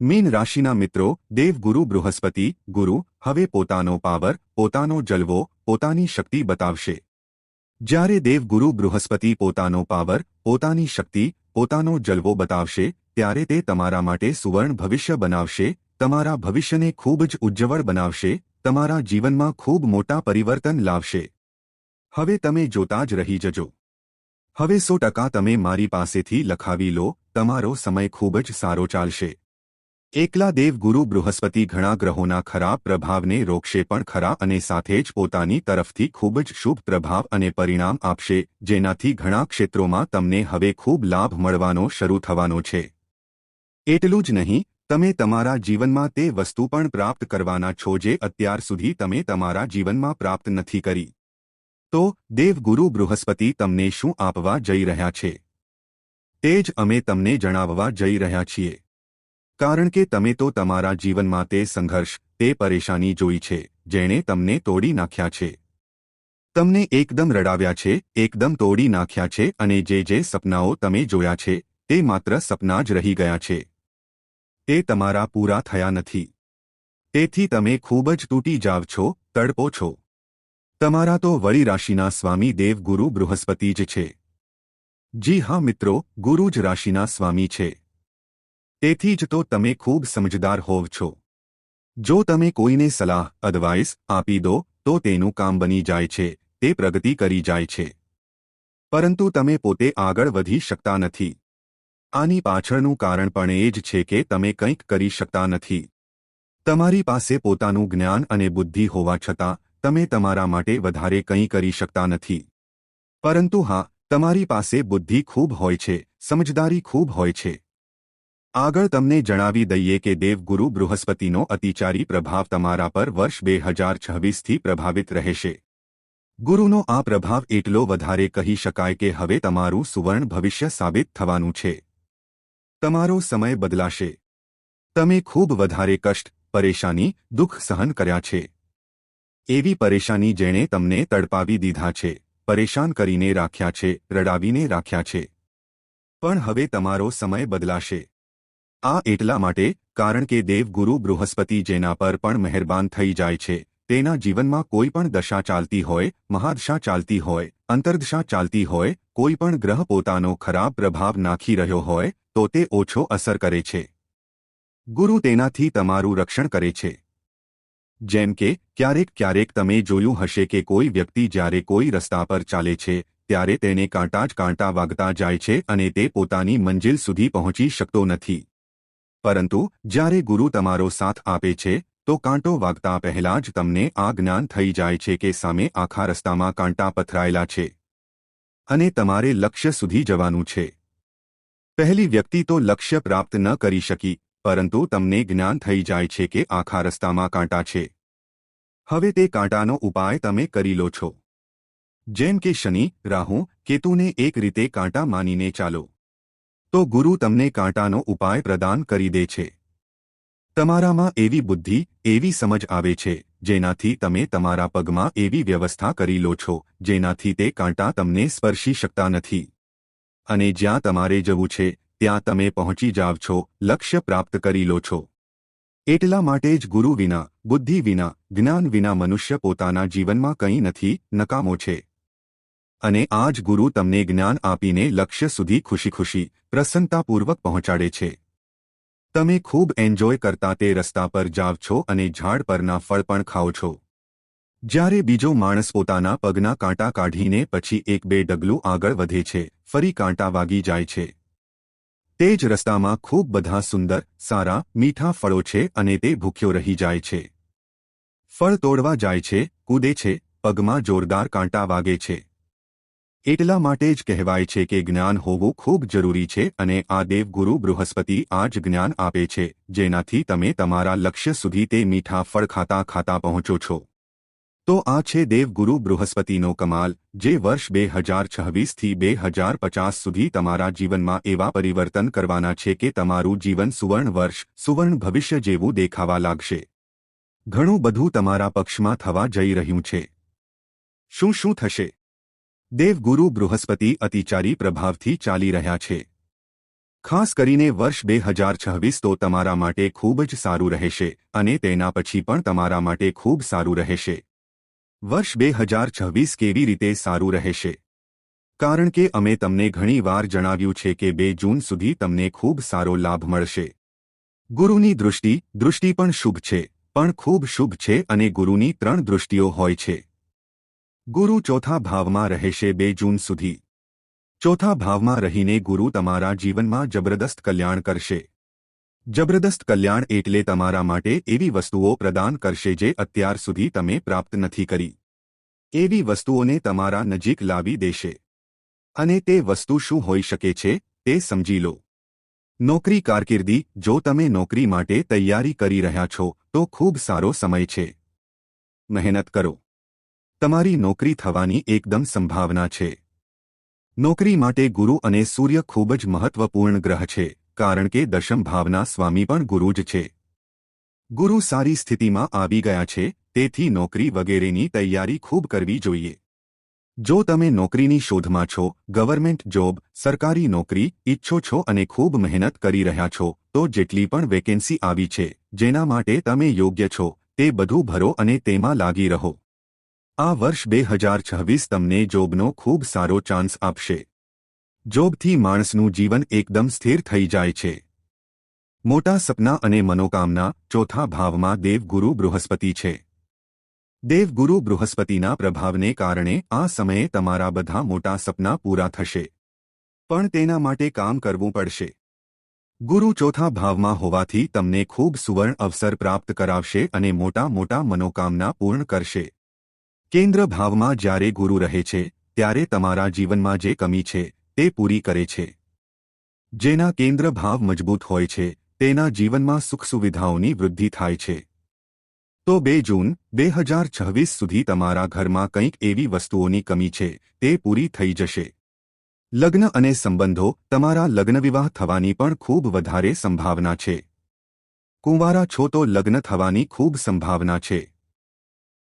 Mean રાશિના મિત્રો દેવગુરુ બૃહસ્પતિ, ગુરુ, હવે પોતાનો પાવર, પોતાનો જલવો, પોતાની શક્તિ બતાવશે. જ્યારે દેવગુરુ બૃહસ્પતિ પોતાનો પાવર, પોતાની શક્તિ, પોતાનો જલવો બતાવશે, ત્યારે તે તમારા માટે સુવર્ણ ભવિષ્ય બનાવશે, તમારા ભવિષ્યને ખૂબ જ ઉજ્જવળ બનાવશે, તમારા જીવનમાં ખૂબ મોટા પરિવર્તન લાવશે. હવે તમે જોતા જ રહી જજો. હવે સો ટકા તમે મારી પાસેથી લખાવી લો, તમારો સમય ખૂબ જ સારો ચાલશે. એકલા દેવગુરુ બૃહસ્પતિ ઘણા ગ્રહોના ખરાબ પ્રભાવને રોકશે પણ ખરા અને સાથે જ પોતાની તરફથી ખૂબ જ શુભ પ્રભાવ અને પરિણામ આપશે, જેનાથી ઘણા ક્ષેત્રોમાં તમને હવે ખૂબ લાભ મળવાનો શરૂ થવાનો છે. એટલું જ નહીં, તમે તમારા જીવનમાં તે વસ્તુ પણ પ્રાપ્ત કરવાના છો જે અત્યાર સુધી તમે તમારા જીવનમાં પ્રાપ્ત નથી કરી. તો દેવગુરુ બૃહસ્પતિ તમને શું આપવા જઈ રહ્યા છે? તે જ અમે તમને જણાવવા જઈ રહ્યા છીએ. કારણ કે તમે તો તમારા જીવનમાં તે સંઘર્ષ, તે પરેશાની જોઈ છે, જેણે તમને તોડી નાખ્યા છે. તમને એકદમ રડાવ્યા છે, એકદમ તોડી નાખ્યા છે અને જે જે સપનાઓ તમે જોયા છે, તે માત્ર સપના જ રહી ગયા છે. તે તમારા પૂરા થયા નથી. તેથી તમે ખૂબ જ તૂટી જાવ છો, તડપો છો. તમારા તો વળી રાશિના સ્વામી દેવગુરુ બૃહસ્પતિ જ છે. જી હા મિત્રો, ગુરુ જ રાશિના સ્વામી છે. તેથી જ તો તમે ખૂબ સમજદાર હોવ છો. જો તમે કોઈને સલાહ અડવાઇસ આપી દો, તો તેનું કામ બની જાય છે, તે પ્રગતિ કરી જાય છે. પરંતુ તમે પોતે આગળ વધી શકતા નથી. આની પાછળનું કારણ પણ એ જ છે કે તમે કંઈક કરી શકતા નથી. તમારી પાસે પોતાનું જ્ઞાન અને બુદ્ધિ હોવા છતાં, તમે તમારા માટે વધારે કંઈ કરી શકતા નથી. પરંતુ હા, તમારી પાસે બુદ્ધિ ખૂબ હોય છે, સમજદારી ખૂબ હોય છે. આગળ તમને જણાવી દઈએ કે દેવગુરુ બૃહસ્પતિનો અતિચારી પ્રભાવ તમારા પર વર્ષ બે હજાર છવ્વીસથી પ્રભાવિત રહેશે. ગુરુનો આ પ્રભાવ એટલો વધારે કહી શકાય કે હવે તમારું સુવર્ણ ભવિષ્ય સાબિત થવાનું છે. તમારો સમય બદલાશે. તમે ખૂબ વધારે કષ્ટ, પરેશાની, દુઃખ સહન કર્યા છે. એવી પરેશાની જેણે તમને તડપાવી દીધા છે, પરેશાન કરીને રાખ્યા છે, રડાવીને રાખ્યા છે. પણ હવે તમારો સમય બદલાશે. આ એટલા માટે, કારણ કે દેવગુરુ બૃહસ્પતિ જેના પર પણ મહેરબાન થઈ જાય છે, તેના જીવનમાં કોઈ પણ દશા ચાલતી હોય, મહાદશા ચાલતી હોય, અંતર્દશા ચાલતી હોય, કોઈ પણ ગ્રહ પોતાનો ખરાબ પ્રભાવ નાખી રહ્યો હોય, તો તે ઓછો અસર કરે છે. ગુરુ તેનાથી તમારું રક્ષણ કરે છે. જેમ કે, ક્યારેક ક્યારેક તમે જોયું હશે કે કોઈ વ્યક્તિ જ્યારે કોઈ રસ્તા પર ચાલે છે, ત્યારે તેને કાંટા જ કાંટા વાગતા જાય છે અને તે પોતાની મંજિલ સુધી પહોંચી શકતો નથી. પરંતુ જ્યારે ગુરુ તમારો સાથ આપે છે, તો કાંટો વાગતા પહેલા જ તમને આ જ્ઞાન થઈ જાય છે કે સામે આખા રસ્તામાં કાંટા પથરાયેલા છે. અને તમારે લક્ષ્ય સુધી જવાનું છે. પહેલી વ્યક્તિ તો લક્ષ્ય પ્રાપ્ત ન કરી શકી, પરંતુ તમને જ્ઞાન થઈ જાય છે કે આખા રસ્તામાં કાંટા છે. હવે તે કાંટાનો ઉપાય તમે કરી લો છો. જેમ કે શનિ, રાહુ, કેતુને એક રીતે કાંટા માનીને ચાલો. તો ગુરુ તમને કાંટાનો ઉપાય પ્રદાન કરી દે છે. તમારામાં એવી બુદ્ધિ, એવી સમજ આવે છે, જેનાથી તમે તમારા પગમાં એવી વ્યવસ્થા કરી લો છો, જેનાથી તે કાંટા તમને સ્પર્શી શકતા નથી. અને જ્યાં તમારે જવું છે, ત્યાં તમે પહોંચી જાવ છો, લક્ષ્ય પ્રાપ્ત કરી લો છો. એટલા માટે જ ગુરુ વિના, બુદ્ધિ વિના, જ્ઞાન વિના મનુષ્ય પોતાના જીવનમાં કંઈ નથી, નકામો છે. અને આ જ ગુરુ તમને જ્ઞાન આપીને લક્ષ્ય સુધી ખુશી ખુશી પ્રસન્નતાપૂર્વક પહોંચાડે છે. તમે ખૂબ એન્જોય કરતા તે રસ્તા પર જાવ છો અને ઝાડ પરના ફળ પણ ખાઓ છો. જ્યારે બીજો માણસ પોતાના પગના કાંટા કાઢીને પછી એક બે ડગલું આગળ વધે છે, ફરી કાંટા વાગી જાય છે. તે જ રસ્તામાં ખૂબ બધા સુંદર, સારા, મીઠા ફળો છે અને તે ભૂખ્યો રહી જાય છે. ફળ તોડવા જાય છે, કૂદે છે, પગમાં જોરદાર કાંટા વાગે છે. એટલા માટે જ કહેવાય છે કે જ્ઞાન હોવું ખૂબ જરૂરી છે અને આ દેવગુરુ બૃહસ્પતિ આ જ જ્ઞાન આપે છે, જેનાથી તમે તમારા લક્ષ્ય સુધી તે મીઠા ફળ ખાતા ખાતા પહોંચો છો. તો આ છે દેવગુરુ બૃહસ્પતિનો કમાલ, જે વર્ષ બે હજાર છવ્વીસથી બે હજાર પચાસ સુધી તમારા જીવનમાં એવા પરિવર્તન કરવાના છે કે તમારું જીવન સુવર્ણ વર્ષ, સુવર્ણ ભવિષ્ય જેવું દેખાવા લાગશે. ઘણું બધું તમારા પક્ષમાં થવા જઈ રહ્યું છે. શું શું થશે? દેવગુરુ બૃહસ્પતિ અતિચારી પ્રભાવથી ચાલી રહ્યા છે. ખાસ કરીને વર્ષ બે હજાર છવ્વીસ તો તમારા માટે ખૂબ જ સારું રહેશે અને તેના પછી પણ તમારા માટે ખૂબ સારું રહેશે. વર્ષ બે હજાર છવ્વીસ કેવી રીતે સારું રહેશે? કારણ કે અમે તમને ઘણી વાર જણાવ્યું છે કે બે જૂન સુધી તમને ખૂબ સારો લાભ મળશે. ગુરુની દૃષ્ટિ દૃષ્ટિ પણ શુભ છે, પણ ખૂબ શુભ છે અને ગુરુની ત્રણ દૃષ્ટિઓ હોય છે. ગુરુ ચોથા ભાવમાં રહેશે બે જૂન સુધી. ચોથા ભાવમાં રહીને ગુરુ તમારા જીવનમાં જબરદસ્ત કલ્યાણ કરશે. જબરદસ્ત કલ્યાણ એટલે તમારા માટે એવી વસ્તુઓ પ્રદાન કરશે જે અત્યાર સુધી તમે પ્રાપ્ત નથી કરી. એવી વસ્તુઓને તમારા નજીક લાવી દેશે. અને તે વસ્તુ શું હોઈ શકે છે, તે સમજી લો. નોકરી કારકિર્દી, જો તમે નોકરી માટે તૈયારી કરી રહ્યા છો, તો ખૂબ સારો સમય છે. મહેનત કરો. તમારી નોકરી થવાની એકદમ સંભાવના છે. નોકરી માટે ગુરુ અને સૂર્ય ખૂબ જ મહત્વપૂર્ણ ગ્રહ છે, કારણ કે દશમ ભાવના સ્વામી પણ ગુરુ જ છે. ગુરુ સારી સ્થિતિમાં આવી ગયા છે, તેથી નોકરી વગેરેની તૈયારી ખૂબ કરવી જોઈએ. જો તમે નોકરીની શોધમાં છો, ગવર્મેન્ટ જોબ, સરકારી નોકરી, ઈચ્છો છો અને ખૂબ મહેનત કરી રહ્યા છો, તો જેટલી પણ વેકેન્સી આવી છે, જેના માટે તમે યોગ્ય છો, તે બધું ભરો અને તેમાં લાગી રહો. આ વર્ષ બે હજાર છવ્વીસ તમને જોબનો ખૂબ સારો ચાન્સ આપશે. જોબથી માણસનું જીવન એકદમ સ્થિર થઈ જાય છે. મોટા સપના અને મનોકામના ચોથા ભાવમાં દેવગુરુ બૃહસ્પતિ છે. દેવગુરુ બૃહસ્પતિના પ્રભાવને કારણે આ સમયે તમારા બધા મોટા સપના પૂરા થશે. પણ તેના માટે કામ કરવું પડશે. ગુરુ ચોથા ભાવમાં હોવાથી તમને ખૂબ સુવર્ણ અવસર પ્રાપ્ત કરાવશે અને મોટા મોટા મનોકામના પૂર્ણ કરશે. કેન્દ્ર ભાવમાં જ્યારે ગુરુ રહે છે, ત્યારે તમારા જીવનમાં જે કમી છે, તે પૂરી કરે છે. જેના કેન્દ્ર ભાવ મજબૂત હોય છે, તેના જીવનમાં સુખ સુવિધાઓની વૃદ્ધિ થાય છે. તો બે જૂન, બે હજાર છવ્વીસ સુધી તમારા ઘરમાં કંઈક એવી વસ્તુઓની કમી છે, તે પૂરી થઈ જશે. લગ્ન અને સંબંધો તમારા લગ્નવિવાહ થવાની પણ ખૂબ વધારે સંભાવના છે. કુંવારા છો તો લગ્ન થવાની ખૂબ સંભાવના છે.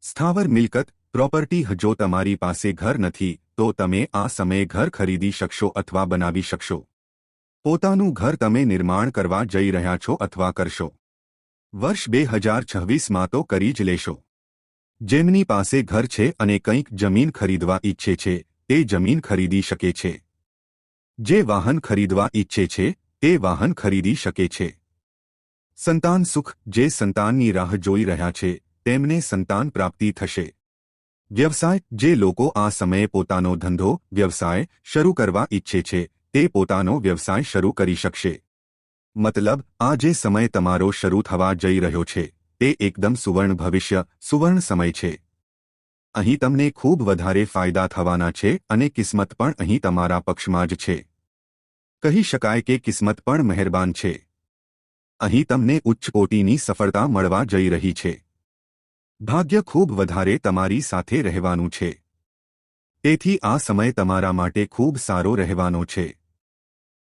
સ્થાવર મિલકત પ્રોપર્ટી જો તમારી પાસે ઘર નથી, તો તમે આ સમયે ઘર ખરીદી શકશો અથવા બનાવી શકશો. પોતાનું ઘર તમે નિર્માણ કરવા જઈ રહ્યા છો અથવા કરશો. વર્ષ બે હજાર છવ્વીસમાં તો કરી જ લેશો. જેમની પાસે ઘર છે અને કંઈક જમીન ખરીદવા ઈચ્છે છે, તે જમીન ખરીદી શકે છે. જે વાહન ખરીદવા ઈચ્છે છે, તે વાહન ખરીદી શકે છે. સંતાન સુખ, જે સંતાનની રાહ જોઈ રહ્યા છે, તેમને સંતાન પ્રાપ્તિ થશે. વ્યવસાય, જે લોકો આ સમયે પોતાનો ધંધો, વ્યવસાય શરૂ કરવા ઈચ્છે છે, તે પોતાનો વ્યવસાય શરૂ કરી શકશે. મતલબ, આ જે સમય તમારો શરૂ થવા જઈ રહ્યો છે, તે એકદમ સુવર્ણ ભવિષ્ય, સુવર્ણ સમય છે. અહીં તમને ખૂબ વધારે ફાયદા થવાના છે અને કિસ્મત પણ અહીં તમારા પક્ષમાં જ છે. કહી શકાય કે કિસ્મત પણ મહેરબાન છે. અહીં તમને ઉચ્ચ કોટીની સફળતા મળવા જઈ રહી છે. ભાગ્ય ખૂબ વધારે તમારી સાથે રહેવાનું છે. તેથી આ સમય તમારા માટે ખૂબ સારો રહેવાનો છે.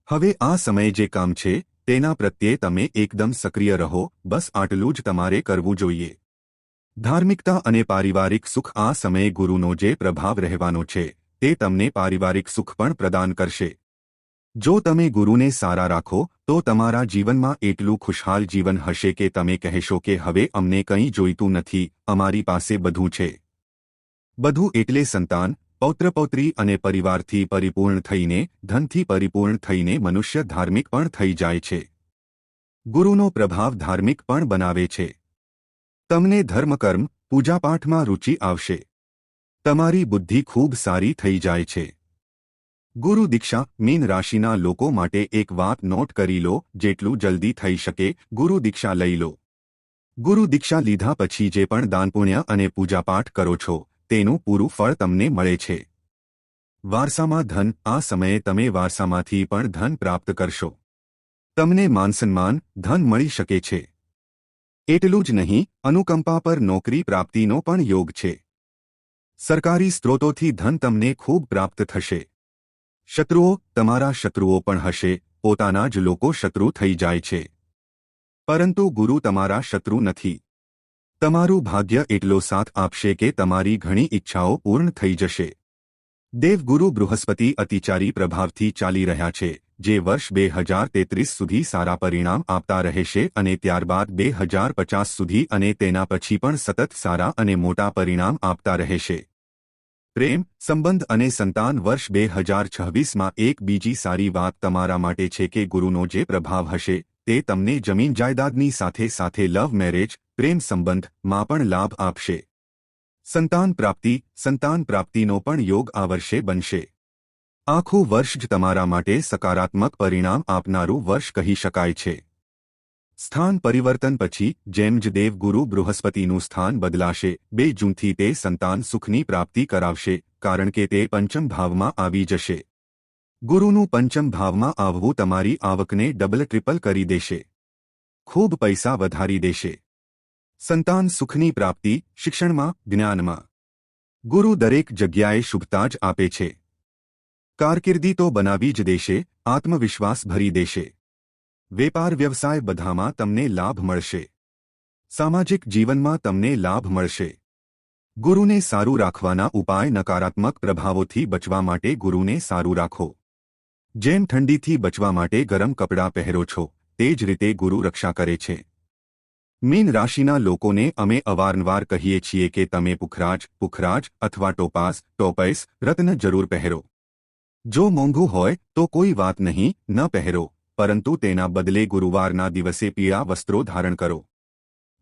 હવે આ સમય જે કામ છે, તેના પ્રત્યે તમે એકદમ સક્રિય રહો, બસ આટલું જ તમારે કરવું જોઈએ. ધાર્મિકતા અને પારિવારિક સુખ આ સમયે ગુરુનો જે પ્રભાવ રહેવાનો છે, તે તમને પારિવારિક સુખ પણ પ્રદાન કરશે. જો તમે ગુરુને સારા રાખો, તો તમારા જીવનમાં એટલું ખુશહાલ જીવન હશે કે તમે કહેશો કે હવે અમને કંઈ જોઈતું નથી, અમારી પાસે બધું છે. બધું એટલે સંતાન, પૌત્રપૌત્રી અને પરિવારથી પરિપૂર્ણ થઈને, ધનથી પરિપૂર્ણ થઈને મનુષ્ય ધાર્મિક પણ થઈ જાય છે. ગુરુનો પ્રભાવ ધાર્મિક પણ બનાવે છે. તમને ધર્મકર્મ પૂજાપાઠમાં રૂચિ આવશે. તમારી બુદ્ધિ ખૂબ સારી થઈ જાય છે. ગુરુ દીક્ષા મીન રાશિના લોકો માટે એક વાત નોટ કરી લો, જેટલું જલ્દી થઈ શકે, ગુરુ દીક્ષા લઈ લો. ગુરુ દીક્ષા લીધા પછી જે પણ દાનપુણ્ય અને પૂજાપાઠ કરો છો, તેનું પૂરું ફળ તમને મળે છે. વારસામાં ધન, આ સમયે તમે વારસામાંથી પણ ધન પ્રાપ્ત કરશો. તમને માનસન્માન, ધન મળી શકે છે. એટલું જ નહીં, અનુકંપા પર નોકરી પ્રાપ્તિનો પણ યોગ છે. સરકારી સ્ત્રોતોથી ધન તમને ખૂબ પ્રાપ્ત થશે. શત્રુઓ તમારા શત્રુઓ પણ હશે, પોતાના જ લોકો શત્રુ થઈ જાય છે. પરંતુ ગુરુ તમારા શત્રુ નથી. તમારું ભાગ્ય એટલો સાથ આપશે કે તમારી ઘણી ઈચ્છાઓ પૂર્ણ થઈ જશે. દેવગુરુ બૃહસ્પતિ અતિચારી પ્રભાવથી ચાલી રહ્યા છે, જે વર્ષ બે હજાર તેત્રીસ સુધી સારા પરિણામ આપતા રહેશે અને ત્યારબાદ બે હજાર પચાસ સુધી અને તેના પછી પણ સતત સારા અને મોટા પરિણામ આપતા રહેશે. પ્રેમ, સંબંધ અને સંતાન વર્ષ બે હજાર છવ્વીસમાં એક બીજી સારી વાત તમારા માટે છે કે ગુરુનો જે પ્રભાવ હશે, તે તમને જમીન જાયદાદની સાથે સાથે લવ મેરેજ, પ્રેમ સંબંધમાં પણ લાભ આપશે. સંતાન પ્રાપ્તિ, સંતાન પ્રાપ્તિનો પણ યોગ આ વર્ષે બનશે. આખું વર્ષ જ તમારા માટે સકારાત્મક પરિણામ આપનારું વર્ષ કહી શકાય છે. સ્થાન પરિવર્તન પછી, જેમ જ દેવગુરુ બૃહસ્પતિનું સ્થાન બદલાશે, બે જૂનથી તે સંતાન સુખની પ્રાપ્તિ કરાવશે, કારણ કે તે પંચમ ભાવમાં આવી જશે. ગુરુનું પંચમ ભાવમાં આવવું તમારી આવકને ડબલ ટ્રિપલ કરી દેશે. ખૂબ પૈસા વધારી દેશે. સંતાન સુખની પ્રાપ્તિ, શિક્ષણમાં, જ્ઞાનમાં. ગુરુ દરેક જગ્યાએ શુભતા જ આપે છે. કારકિર્દી તો બનાવી જ દેશે, આત્મવિશ્વાસ ભરી દેશે. વેપાર વ્યવસાય બધામાં તમને લાભ મળશે. સામાજિક જીવનમાં તમને લાભ મળશે. ગુરુને સારું રાખવાના ઉપાય નકારાત્મક પ્રભાવોથી બચવા માટે ગુરુને સારું રાખો. જેમ ઠંડીથી બચવા માટે ગરમ કપડાં પહેરો છો, તે જ રીતે ગુરુ રક્ષા કરે છે. મીન રાશિના લોકોને અમે અવારનવાર કહીએ છીએ કે તમે પુખરાજ પુખરાજ અથવા ટોપાસ, ટોપૈસ રત્ન જરૂર પહેરો. જો મોંઘું હોય તો કોઈ વાત નહીં, ન પહેરો. પરંતુ તેના બદલે ગુરુવારના દિવસે પીળા વસ્ત્રો ધારણ કરો.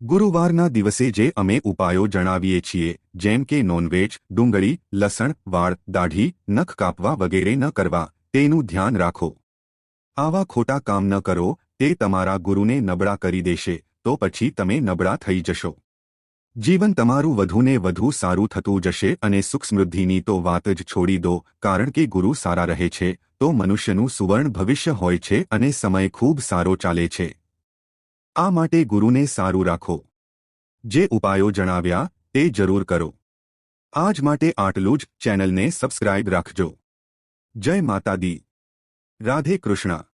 ગુરુવારના દિવસે જે અમે ઉપાયો જણાવીએ છીએ, જેમ કે નોનવેજ, ડુંગળી, લસણ, વાળ, દાઢી, નખ કાપવા વગેરે ન કરવા, તેનું ધ્યાન રાખો. આવા ખોટા કામ ન કરો, તે તમારા ગુરુને નબળા કરી દેશે, તો પછી તમે નબળા થઈ જશો. જીવન તમારું વધુને વધુ સારું થતું જશે અને સુખ સમૃદ્ધિની તો વાત જ છોડી દો, કારણ કે ગુરુ સારા રહે છે, તો મનુષ્યનું સુવર્ણ ભવિષ્ય હોય છે અને સમય ખૂબ સારો ચાલે છે. આ માટે ગુરુને સારું રાખો. જે ઉપાયો જણાવ્યા, તે જરૂર કરો. આજ માટે આટલું જ. ચેનલને સબસ્ક્રાઇબ રાખજો. જય માતા દી રાધે કૃષ્ણ.